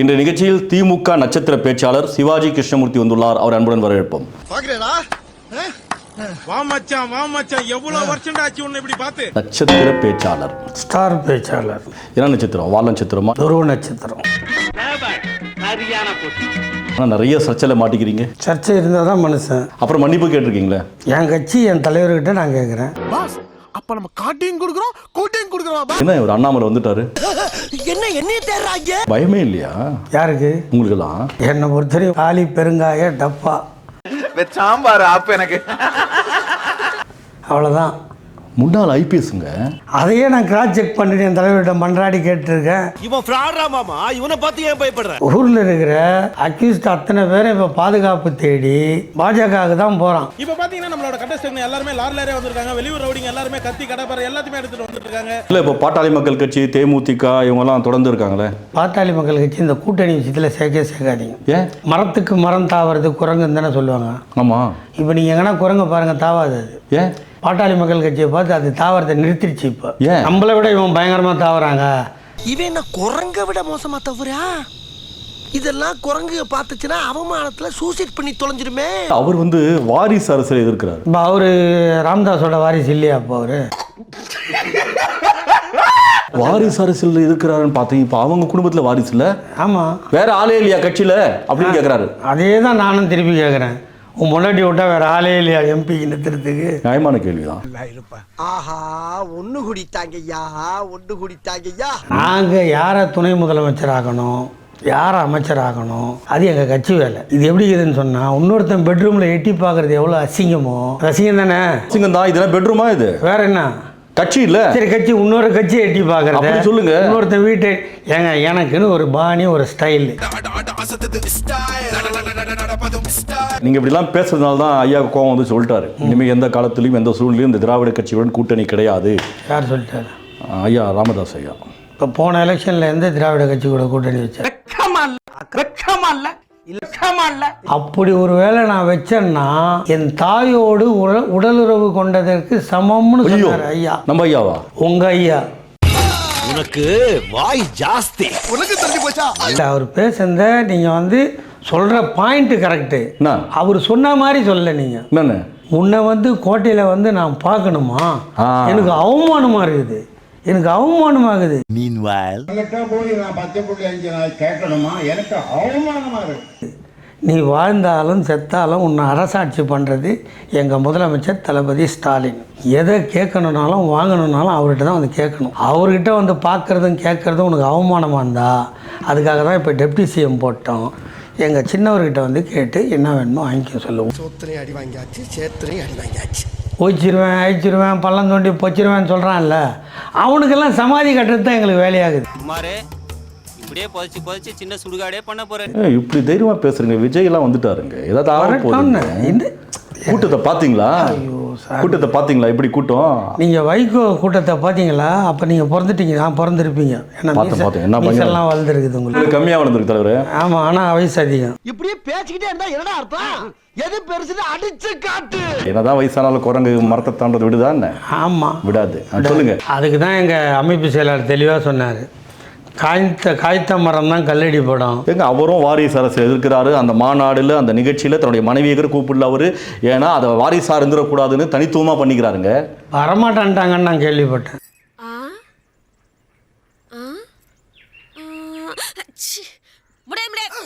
இன்றைய நிகழ்ச்சியில் திமுக நட்சத்திர பேச்சாளர் சிவாஜி கிருஷ்ணமூர்த்தி வந்துள்ளார். அவர் அன்புடன் வரவேற்போம். பாக்குறேடா. வா மச்சான் வா மச்சான். எவ்வளவு வருஷம் ஆச்சு உன்னை இப்படி பார்த்து? நட்சத்திர பேச்சாளர். ஸ்டார் பேச்சாளர். என்ன நட்சத்திரம்? வால் நட்சத்திரமா? துருவ நட்சத்திரம். ஆனா நிறைய சர்ச்சையில் மாட்டிக்கிறீங்க. சர்ச்சை இருந்தால் தான் மனுஷன். அப்புறம் மன்னிப்பு கேட்டிருக்கீங்களே? என் கட்சி என் தலைவர்கிட்ட நான் கேட்குறேன் அப்ப நம்ம காட்டையும் கொடுக்குறோம் கூட்டையும் கொடுக்குறோம் என்ன ஒரு அண்ணாமலை வந்துட்டாரு? என்ன என்னைய தேடுறாங்க? பயமே இல்லையா? யாருக்கு? உங்களுக்கெல்லாம் என்னை பொறுத்தவரையும் காலி பெருங்காய டப்பா. சாம்பார் ஆப் எனக்கு. அவ்வளோதான் முன்னாள் ஐபிஎஸ்ங்க அதையே நான் கிராஸ் செக் பண்ணிட்டு என் தலைவர்கிட்ட மன்றாடி கேட்டிருக்கேன். இவன் ஃப்ராடா மாமா. இவனை பார்த்து ஏன் பயப்படுற? ஊரில் இருக்கிற அக்யூஸ்ட் அத்தனை பேரும் இப்போ பாதுகாப்பு தேடி பாஜகவுக்கு தான் போகிறான் இப்ப பாத்தீங்கன்னா நம்மளோட கண்டஸ்டன்ட் எல்லாருமே லாரிலே வந்திருக்காங்க. வெளியூர் ரவுடிங்க எல்லாருமே கத்தி கடப்பார எல்லாத்தையுமே எடுத்துட்டு வந்துட்டு இருக்காங்க இல்லை இப்போ பாட்டாளி மக்கள் கட்சி தேமுதிக இவங்கெல்லாம் தொடர்ந்து இருக்காங்களே? பாட்டாளி மக்கள் கட்சி இந்த கூட்டணி விஷயத்தில் சேர்க்கே சேர்க்காதீங்க. ஏன்? மரத்துக்கு மரம் தாவறது குரங்குன்னு தானே சொல்லுவாங்க. ஆமாம் இப்போ நீங்கள் எங்கன்னா குரங்க பாருங்க தாவாது அது. ஏன்? பாட்டாளி மக்கள் கட்சியை பார்த்து அது தாவரத்தை நிறுத்திடுச்சு இப்போ. ஏன்? நம்மளை விட இவன் பயங்கரமாக தாவறாங்க. இவன் என்ன குரங்க விட மோசமா தவறா? இதெல்லாம் குரங்கு பார்த்துச்சுன்னா அவமானத்துல சூசைட் பண்ணி தொலைஞ்சிருமே அவர் வந்து வாரிசு அரசியல் எதிர்க்கிறார். இப்போ அவரு ராமதாஸோட வாரிசு இல்லையா அப்போ அவரு? வாரிசு அரசியல் எதிர்க்கிறாருன்னு பார்த்தீங்க இப்போ அவங்க குடும்பத்தில் வாரிசு இல்லை? ஆமாம் வேற ஆளே இல்லையா கட்சியில்? அப்படின்னு கேட்குறாரு அதே தான் நானும் திருப்பி கேட்குறேன் உன் முன்னாடி விட்டா வேற ஆளே இல்லையா எம்பிக்கு நிறுத்துறதுக்கு நியாயமான கேள்விதான். ஆஹா ஒண்ணு குடித்தாங்கய்யா ஒண்ணு குடித்தாங்கய்யா. நாங்கள் யாரை துணை முதலமைச்சர் ஆகணும் யாரை அமைச்சர் ஆகணும் அது எங்கள் கட்சி வேலை. இது எப்படி இருக்குதுன்னு சொன்னால் இன்னொருத்தன் பெட்ரூமில் எட்டி பார்க்குறது எவ்வளோ அசிங்கமோ? அசிங்கம் தானே? சிங்கம் தான் இதெல்லாம் பெட்ரூமா இது? வேற என்ன? கட்சி இல்ல. சரி கட்சி இன்னொரு கட்சி எட்டி பார்க்கறது அப்படி சொல்லுங்க. இன்னொருத்தன் வீட்டை ஏங்க எனக்குன்னு ஒரு பாணி ஒரு ஸ்டைல் நீங்க இப்படிலாம் பேசுறதுனால தான் ஐயா கோவம் வந்து சொல்லிட்டாரு. இனிமேல் எந்த காலத்திலையும் எந்த சூழ்நிலையும் இந்த திராவிட கட்சியுடன் கூட்டணி கிடையாது. யார் சொல்லிட்டாரு? ஐயா ராமதாஸ் ஐயா. இப்போ போன எலெக்ஷனில் எந்த திராவிட கட்சி கூட கூட்டணி வச்சார்? அப்படி ஒரு வேளை நான் வச்சேன்னா என் தாயோடு உட- உடலுறவு கொண்டதற்கு சமம்னு ஐயோ சொன்னார் ஐயா. நம்ம ஐயாவா? உங்க ஐயா. உனக்கு வாய் ஜாஸ்தி. உனக்கு தெரிஞ்சு போச்சா அவர் பேசுனத நீங்க வந்து சொல்ற பாயிண்ட் கரெக்டு என்ன? அவர் சொன்ன மாதிரி சொல்லல நீங்க. என்னன்னு? உன்னை வந்து கோட்டையில வந்து நான் பார்க்கணுமா. எனக்கு அவமானமா இருக்குது. எனக்கு அவமானமாகுது உங்ககிட்ட போய் நான் பத்து புள்ளி அஞ்சு நாள் கேட்கணுமா? எனக்கு அவமானமா இருக்கு நீ வாழ்ந்தாலும் செத்தாலும் உன்னை அரசாட்சி பண்ணுறது எங்கள் முதலமைச்சர் தளபதி ஸ்டாலின். எதை கேட்கணுன்னாலும் வாங்கணுன்னாலும் அவர்கிட்ட தான் வந்து கேட்கணும். அவர்கிட்ட வந்து பார்க்குறதும் கேட்குறதும் உனக்கு அவமானமாக இருந்தா அதுக்காக தான் இப்போ டெப்டி சிஎம் போட்டோம். எங்கள் சின்னவர்கிட்ட வந்து கேட்டு என்ன வேணுமோ வாங்கிக்க சொல்லுவோம். சோத்திரையும் அடி வாங்கியாச்சு சேத்திரையும் அடி வாங்கியாச்சு. போச்சிருவேன் அழிச்சிருவேன் பள்ளம் தோண்டி பொச்சிருவேன்னு சொல்கிறான்ல அவனுக்கெல்லாம் சமாதி கட்டுறது தான் எங்களுக்கு வேலையாகுது. குமாரே இப்படியே புதைச்சு புதைச்சு சின்ன சுடுகாடே பண்ண ஏய், இப்படி தைரியமா பேசுறீங்க விஜய் எல்லாம் வந்துட்டாருங்க. ஏதாவது. இந்த கூட்டத்தை பாத்தீங்களா? கூட்டத்தை பாத்தீங்களா எப்படி கூட்டம்? நீங்கள் வைகோ கூட்டத்தை பார்த்தீங்களா? அப்போ நீங்கள் பிறந்துட்டீங்க. நான் பிறந்திருப்பீங்க. ஏன்னா. மீசெல்லாம் வளர்ந்துருக்குது உங்களுக்கு. கம்மியா வளர்ந்துருக்கு தலைவர். ஆமாம் ஆனால் வயசு அதிகம். இப்படியே பேசிக்கிட்டே இருந்தா என்னடா அர்த்தம்? எது பெருசுன்னு அடிச்சு காட்டு. என்னதான் வயசானாலும் குரங்கு மரத்தை தாண்டது விடுதா என்ன? ஆமாம் விடாது. சொல்லுங்க. அதுக்கு தான் எங்கள் அமைப்பு செயலாளர் தெளிவாக சொன்னார். காய்த்த காய்த்த மரம் தான் கல்லடி படம். ஏங்க அவரும் வாரிசு அரசு எதிர்க்கிறாரு. அந்த மாநாடுல அந்த நிகழ்ச்சியில தன்னுடைய மனைவியை கூப்பிடல அவரு. ஏன்னா அதை வாரிசா இருந்துடக்கூடாதுன்னு தனித்துவமா பண்ணிக்கிறாருங்க. வரமாட்டான்ட்டாங்கன்னு நான் கேள்விப்பட்டேன்.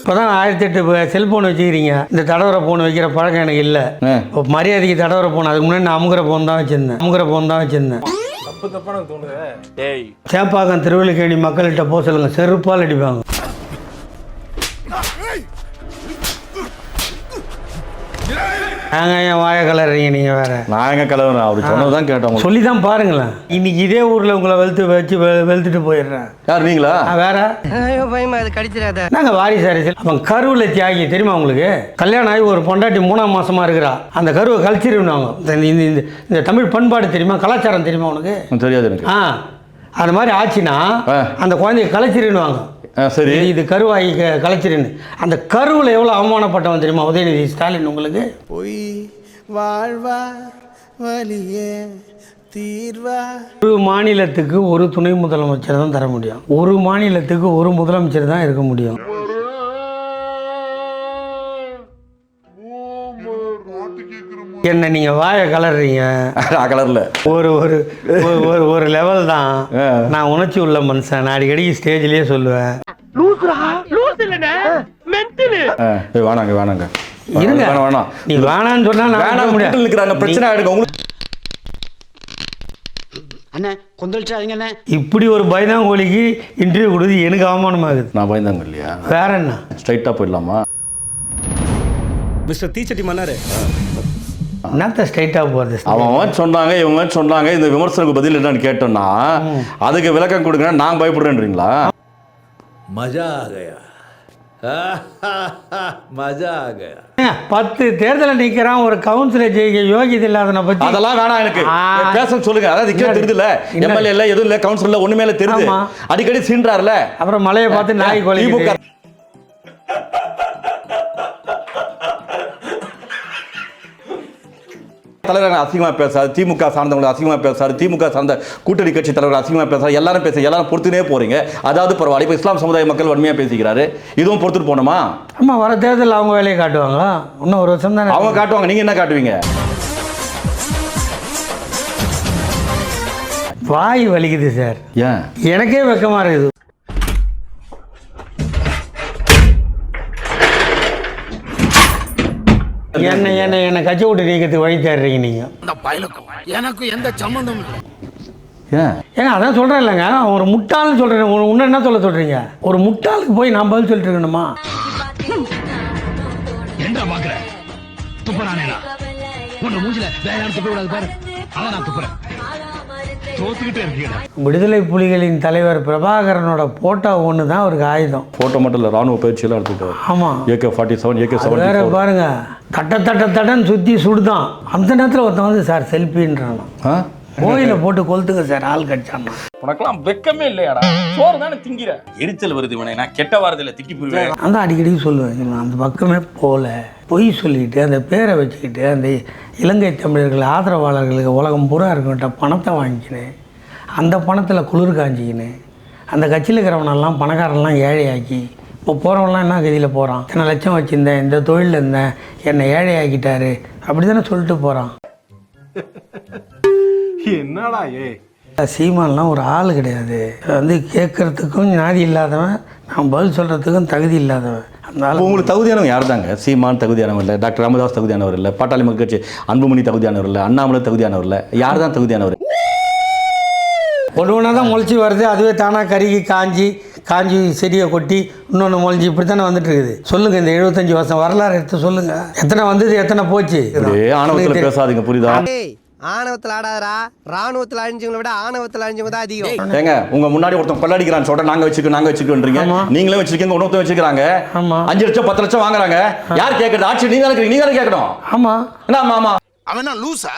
இப்போ தான் ஆயிரத்தி எட்டு செல்ஃபோன் வச்சுக்கிறீங்க. இந்த தடவரை ஃபோன் வைக்கிற பழக்கம் எனக்கு இல்லை. மரியாதைக்கு தடவரை ஃபோன் அதுக்கு முன்னாடி நான் அமுகிற ஃபோன் தான் வச்சுருந்தேன். அமுகிற ஃபோன் தான் வச்சுருந்தேன். சேப்பாக்கம் திருவள்ளிக்கேணி மக்கள்கிட்ட போக சொல்லுங்க. செருப்பால் அடிப்பாங்க. நாங்க ஏன் வாய கலறீங்க நீங்க வேற? நான் எங்க கலவரம் அவர் கேட்டோம். சொல்லி தான் பாருங்களேன். இன்னைக்கு இதே ஊர்ல உங்களை வெளுத்து வச்சு வெ- வெளுத்துட்டு போயிடுறேன். யார் நீங்களா? நான் வேற? ஐயோ பயமா அது கடிச்சிடாத. நாங்க வாரிசு அரசியல் அவன் கருவில் தியாகி தெரியுமா உங்களுக்கு? கல்யாணம் ஆகி ஒரு பொண்டாட்டி மூணாம் மாசமா இருக்கிறா. அந்த கருவை கழிச்சிருவாங்க இந்த இந்த- இந்த இந்த தமிழ் பண்பாடு தெரியுமா? கலாச்சாரம் தெரியுமா உனக்கு? தெரியாது எனக்கு. ஆ. அது மாதிரி ஆச்சுன்னா ஆ. அந்த குழந்தைய கலைச்சிருன்னுவாங்க ஆ, சரி. இது கருவாகி கலைச்சிருன்னு. அந்த கருவில் எவ்வளோ அவமானப்பட்டவன் தெரியுமா உதயநிதி ஸ்டாலின் உங்களுக்கு? பொய் வாழ்வார் வலியே தீர்வா ஒரு மாநிலத்துக்கு ஒரு துணை முதலமைச்சர் தான் தர முடியும். ஒரு மாநிலத்துக்கு ஒரு முதலமைச்சர் தான் இருக்க முடியும். என்ன நீங்க வாய கலர்றீங்க? கலர்ல. ஒரு ஒரு ஒரு லெவல் தான். நான் உணர்ச்சி உள்ள மனுஷன். நான் அடிக்கடி ஸ்டேஜ்லயே சொல்லுவேன். வேணாங்க வேணாங்க இருங்க. வேணாம் வேணாம் நீ வேணான்னு சொன்னா நான் வேணாம் முடியாது. கூட்டில் நிற்கிறாங்க பிரச்சனை ஆயிடுங்க. உங்களுக்கு அண்ணே கொந்தளிச்சாதீங்க அண்ணே இப்படி ஒரு பயந்தாங்கோலிக்கு இன்டர்வியூ கொடுத்து எனக்கு அவமானமாகுது. நான் பயந்தாங்க இல்லையா? வேற என்ன? ஸ்ட்ரைட்டாக போயிடலாமா? மிஸ்டர் தீச்சட்டி மன்னாரு. என்னத்த ஸ்ட்ரைட்டாக போகிறது அவன் அவன் சொன்னாங்க இவங்க சொன்னாங்க இந்த விமர்சனத்துக்கு பதில் என்னன்னு கேட்டோம்னா அதுக்கு விளக்கம் கொடுங்க நான் பயப்படுறேன்றீங்களா? மஜா ஆகையா மஜா ஆகையா பத்து தேர்தல நிக்கிறான் ஒரு கவுன்சிலர் ஜெயிக்க யோகியது இல்லாதன பத்தி. அதெல்லாம் வேணாம் எனக்கு. பேச சொல்லுங்க. அதாவது நிக்கிற தெரியுதுல எம்எல்ஏ இல்ல எதுவும் இல்ல கவுன்சிலர்ல ஒண்ணுமே தெரியுது. அடிக்கடி சீன்றாருல அப்புறம் மலையை பார்த்து நாய் கோழி கொலைக்குது தலைவர் அசிங்கமா பேசாரு திமுக சார்ந்தவங்களை அசிங்கமா பேசாரு திமுக சார்ந்த கூட்டணி கட்சி தலைவர் அசிங்கமா பேசுறாரு எல்லாரும் பேச எல்லாரும் பொறுத்துனே போறீங்க. அதாவது பரவாயில்ல இப்போ இஸ்லாம் சமுதாய மக்கள் வன்மையா பேசிக்கிறாரு. இதுவும் பொறுத்துட்டு போனோமா ஆமாம் வர தேர்தலில் அவங்க வேலையை காட்டுவாங்க இன்னும் ஒரு வருஷம் தானே அவங்க காட்டுவாங்க. நீங்க என்ன காட்டுவீங்க? வாய் வலிக்குது சார். ஏன்? எனக்கே வெக்கமாக இருக்குது. என்ன என்ன என்னை கட்சி விட்டு நீக்கிறதுக்கு வழி தேடுறீங்க நீங்கள் ஏன்? ஏங்க அதான் சொல்கிறேன் இல்லைங்க. ஒரு முட்டாள்னு சொல்கிறேன் உன்ன என்ன சொல்ல சொல்கிறீங்க ஒரு முட்டாளுக்கு போய் நான் பதில் சொல்லிட்டு இருக்கணுமா? விடுதலை புலிகளின் தலைவர் பிரபாகரனோட போட்டோ ஒன்று தான் அவருக்கு ஆயுதம். போட்டோ மட்டும் இல்ல ராணுவ பயிற்சியெல்லாம் எடுத்துக்கிட்டாரு. ஆமாம் ஏகே ஃபார்ட்டி செவன் ஏகே அது வேற செவன் பாருங்க தட்ட தட்ட தட்டன்னு சுற்றி சுடுதான். அந்த நேரத்தில் ஒருத்தன் வந்து சார் செல்ஃபின்றான் கோயில போட்டு கொளுத்துங்க சார் ஆள் கட்சான்னா உனக்கெல்லாம் வெக்கமே இல்லையாடா? சோறு தானே திங்கிற? எரிச்சல் வருது இவனை நான் கெட்ட வாரதில்ல திட்டி போயிருவேன் நான் தான் அடிக்கடி சொல்லுவேன் அந்த பக்கமே போகல பொய் சொல்லிட்டு அந்த பேரை வச்சுக்கிட்டு அந்த இலங்கை தமிழர்கள் ஆதரவாளர்களுக்கு உலகம் பூரா இருக்கட்ட பணத்தை வாங்கிக்கினேன். அந்த பணத்தில் குளிர் காஞ்சிக்கினேன். அந்த கட்சியில் இருக்கிறவனெல்லாம் பணக்காரன்லாம் ஏழையாக்கி இப்போ போகிறவன்லாம் என்ன கதியில் போகிறான் இத்தனை லட்சம் வச்சுருந்தேன் இந்த தொழிலில் இருந்தேன் என்னை ஏழையாக்கிட்டாரு அப்படி தானே சொல்லிட்டு போகிறான் என்னடா ஏ? சீமான்லாம் ஒரு ஆள் கிடையாது. வந்து கேட்கறதுக்கும் ஞாதி இல்லாதவன் நான் பதில் சொல்கிறதுக்கும் தகுதி இல்லாதவன். இப்போ உங்களுக்கு தகுதியானவங்க யார் தாங்க சீமான் தகுதியானவர் இல்லை டாக்டர் ராமதாஸ் தகுதியானவர் இல்லை பாட்டாளி மக்கள் கட்சி அன்புமணி தகுதியானவர் இல்லை அண்ணாமலை தகுதியானவர் இல்லை யார் தான் தகுதியானவர்? ஒன்று ஒன்றா தான் முளைச்சி வருது. அதுவே தானாக கருகி காஞ்சி காஞ்சி செடியை கொட்டி இன்னொன்று முளைஞ்சி இப்படி தானே வந்துட்டு இருக்குது சொல்லுங்கள் இந்த எழுபத்தஞ்சி வருஷம் வரலாறு எடுத்து சொல்லுங்கள் எத்தனை வந்தது எத்தனை போச்சு? ஆணவத்தில் பேசாதீங்க புரியுதா? ஆணவத்தில் ஆடாதடா. ராணுவத்தில் அழிஞ்சவங்களை விட ஆணவத்தில் அழிஞ்சவங்க தான் அதிகம். ஏங்க உங்க முன்னாடி ஒருத்தன் கொள்ளடிக்கிறான்னு சொல்ற நாங்க வச்சுக்கோ நாங்க வச்சுக்கோன்றீங்க ஆமா. நீங்களே வச்சிருக்கீங்க இன்னொருத்தன் வச்சுக்கிறாங்க. ஆமா. அஞ்சு லட்சம் பத்து லட்சம் வாங்குறாங்க. யார் கேட்கறது ஆட்சி நீங்க நீங்க கேட்கணும் ஆமாம் என்ன ஆமா ஆமா. அவன் லூசா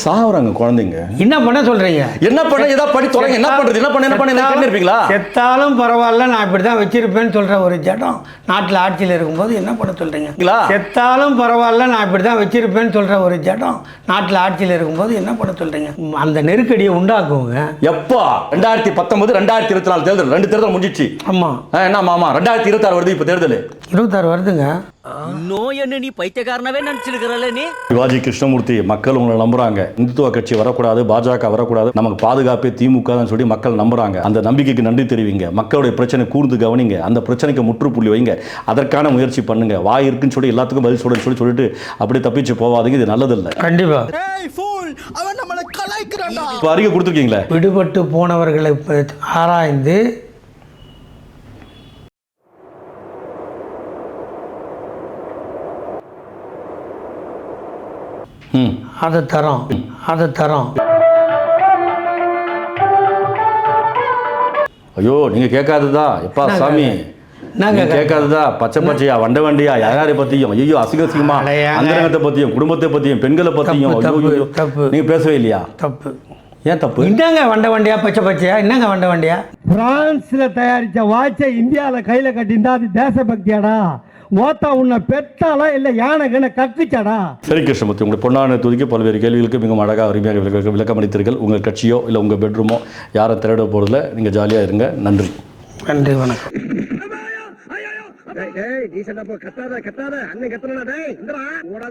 சாவுறாங்க குழந்தைங்க? என்ன பண்ண சொல்கிறீங்க என்ன பண்ண ஏதா படி தொலைங்க என்ன பண்றது என்ன பண்ண என்ன பண்ண என்ன இருப்பீங்களா செத்தாலும் பரவாயில்ல நான் இப்படி தான் வச்சிருப்பேன்னு சொல்கிற ஒரு ஜடம். நாட்டில் ஆட்சியில் இருக்கும்போது என்ன பண்ண சொல்கிறீங்க இல்லா? செத்தாலும் பரவாயில்ல நான் இப்படி தான் வச்சிருப்பேன்னு சொல்கிற ஒரு ஜடம். நாட்டில் ஆட்சியில் இருக்கும்போது என்ன பண்ண சொல்கிறீங்க அந்த நெருக்கடியை உண்டாக்குவோங்க. எப்பா? ரெண்டாயிரத்தி பத்தொன்பது ரெண்டாயிரத்தி இருபத்தி நாலு தேர்தல். ரெண்டு தேர்தல் முடிஞ்சிச்சு. ஆமாம் ஆ, என்ன மாமா ரெண்டாயிரத்தி இருபத்தாறு வருது இப்ப தேர்தல். இருபத்தாறு வருதுங்க. நோய் என்ன நீ பைத்தியக்காரனவே நினைச்சிருக்கிறல்ல நீ? சிவாஜி கிருஷ்ணமூர்த்தி மக்கள் உங்களை நம்புறாங்க. இந்துத்துவ கட்சி வரக்கூடாது பாஜக வரக்கூடாது. நமக்கு பாதுகாப்பே திமுக தான் சொல்லி மக்கள் நம்புறாங்க. அந்த நம்பிக்கைக்கு நன்றி தெரிவிங்க. மக்களுடைய பிரச்சனை கூர்ந்து கவனிங்க. அந்த பிரச்சனைக்கு முற்றுப்புள்ளி வைங்க. அதற்கான முயற்சி பண்ணுங்க. வாய் இருக்குன்னு சொல்லி எல்லாத்துக்கும் பதில் சொல்லுன்னு சொல்லி சொல்லிட்டு அப்படியே தப்பிச்சு போவாதீங்க. இது நல்லதில்லை. கண்டிப்பாக அவன் நம்மளை கலாய்க்கிறான்டா. இப்போ அறிக்கை கொடுத்துருக்கீங்களே? விடுபட்டு போனவர்களை ஆராய்ந்து அதை தரோம் அதை தரோம். ஐயோ நீங்க கேட்காததா? எப்பா சாமி. என்னங்க நீங்க கேட்காததா? பச்சை பச்சையா வண்ட வண்டியா யாரை பத்தியும்? ஐயோ அசிங்க அசிங்கமா. அந்தரங்கத்தை பத்தியும் குடும்பத்தை பத்தியும் பெண்களை பத்தியும். தப்பு, ஐயோ, தப்பு, ஐயோ. தப்பு. நீங்க பேசவே இல்லையா? தப்பு. ஏன் தப்பு? என்னங்க வண்ட வண்டியா பச்சை பச்சையா? என்னங்க வண்ட வண்டியா? பிரான்ஸ்ல தயாரிச்ச வாட்சை இந்தியாவில் கையில கட்டியிருந்தா அது தேசபக்தியாடா? ஓத்தா உன்னை பெத்தாலா இல்ல யானை கண்ண கக்குச்சாடா? சரி கிருஷ்ணமூர்த்தி உங்களுடைய பொன்னான துதிக்கு பல்வேறு கேள்விகளுக்கு மிகவும் அழகாக அருமையாக விளக்க விளக்கம் அளித்தீர்கள் உங்கள் கட்சியோ இல்லை உங்கள் பெட்ரூமோ யாரும் திரட போகிறதில்ல நீங்கள் ஜாலியாக இருங்க. நன்றி. நன்றி வணக்கம். ஏய் நீ சண்டை போ கத்தாத கத்தாத. அண்ணன் கத்துறா டேய் இந்தடா.